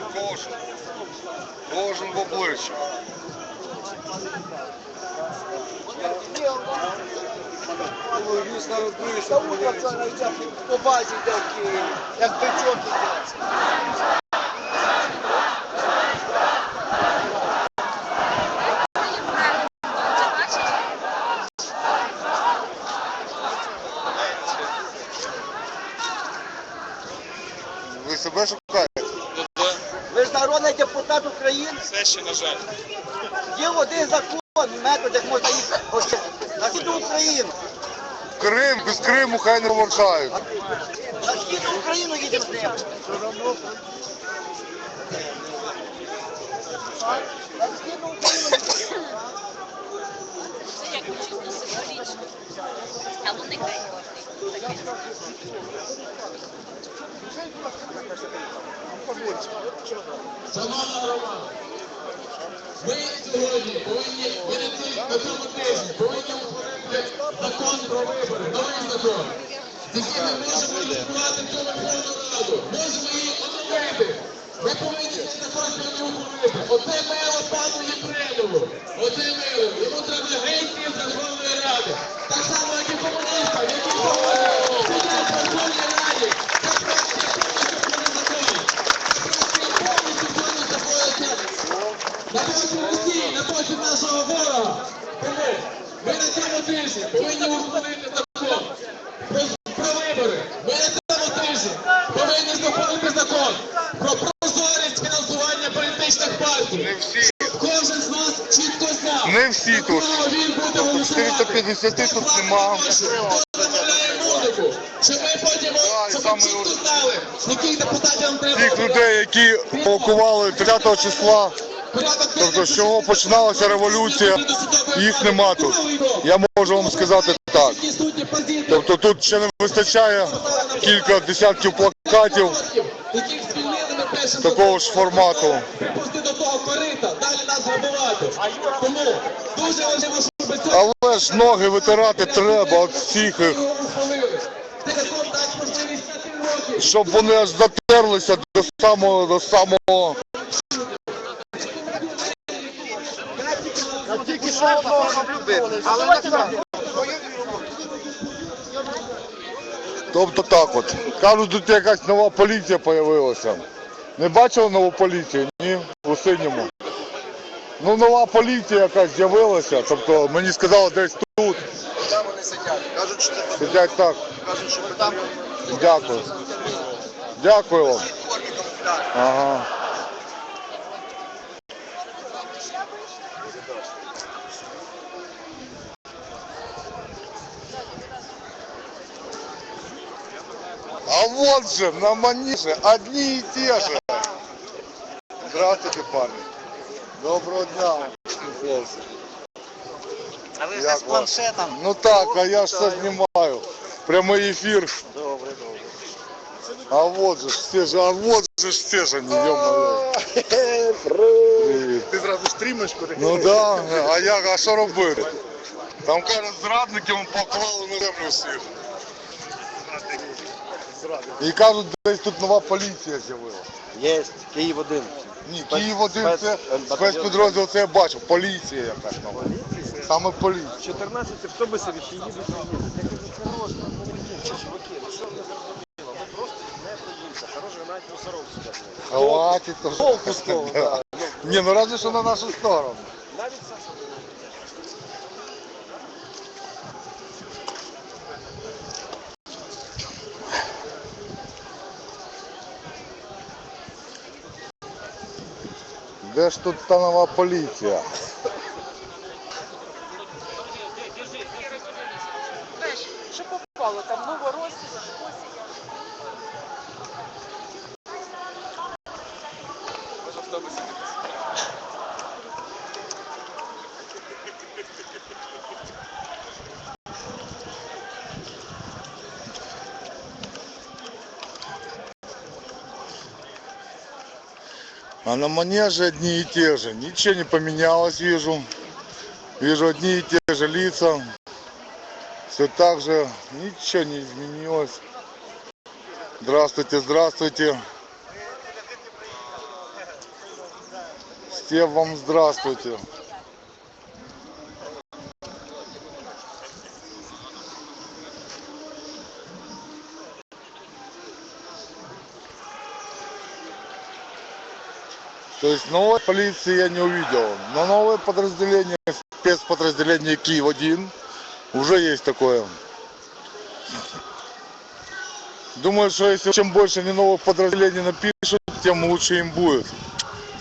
повинні кожен. Кожен в обличчя. По базі йде в як бичок іде. Ви себе шукаєте? Ж народний депутат України. Все ще, на жаль. Є один закон, метод, як можна їх ощадити. На всю Україну. Крим, без Криму хай не повертають. На східну Україну їдемо. На східну Україну їдемо. Це як чисто символічно. А вони кайорні. Шановна громада, ми сьогодні повинні винести на цьому тижні, повинні ухвалити закон про вибори, новий закон. Тільки ми можемо ініціювати цю Верховну Раду, можемо її оновити. Ми повинні цей закон сьогодні ухвалити. Оце мило пану Єфремову. Оце мило. Йому треба гейти з Верховної Ради. Так само, як і комуністам, які сьогодні сидять ухвалити закон про, вибори. Ми на цьому тижні повинні ухвалити закон про прозорість фінансування політичних партій. Не. Кожен з нас чітко знав. Не всі за тут. кого він буде голосувати. 450 тут нема. Замовляє музику, щоб ми потім Так, щоб саме чітко от. знали, яких депутатів нам треба. Тих обирати. людей, які окували 30 числа, тобто з чого починалася революція, їх нема тут. Я можу вам сказати. Тобто тут ще не вистачає кілька десятків плакатів такого ж формату. Але ж ноги витирати треба від всіх їх, щоб вони аж затерлися до самого до самого. Тільки що одного наблюдив. Але не знаю. Тобто так от. Кажуть, тут якась нова поліція з'явилася. Не бачили нову поліцію? Ні? У синьому. Ну нова поліція якась з'явилася. Тобто мені сказали десь тут. Там вони сидять. Кажуть, що Сидять так. кажуть, що ви там Дякую. Дякую вам. Ага. А вот же, на манеже, одни и те же. Здравствуйте, парни. Доброго дня. хлопці. А ви Як вас? Ну так, а я ж все знімаю. Прямий ефір. Добре, добре. А вот же ж все же, а вот же ж все же, не ё Привіт. Ти зразу стрімиш куди? Ну да, а як, а що робити? Там кажуть, зрадників поклали на землю всіх. І кажуть, десь тут нова поліція з'явилася. Є, Київ один. Ні, Київ один це спецпідрозділ, це я бачив, поліція якась нова. Саме поліція. 14 автобусів ще їдуть і їдуть. Я кажу, ну не чуваки, ну що ви зробили? Ми просто не боїмося. Хороше, навіть мусоров сюди. Хватить то. Толку з того. Ні, ну разве що на нашу сторону. Де ж тут та нова поліція? а на манеже одни и те же. Ничего не поменялось, вижу. Вижу одни и те же лица. Все так же, ничего не изменилось. Здравствуйте, здравствуйте. Всем вам здравствуйте. То есть новой полиции я не увидел. Но новое подразделение, спецподразделение Киев-1, уже есть такое. Думаю, что если чем больше они новых подразделений напишут, тем лучше им будет.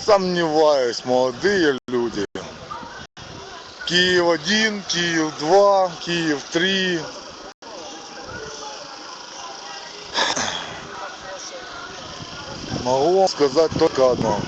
Сомневаюсь, молодые люди. Киев-1, Киев-2, Киев-3. Могу вам сказать только одно.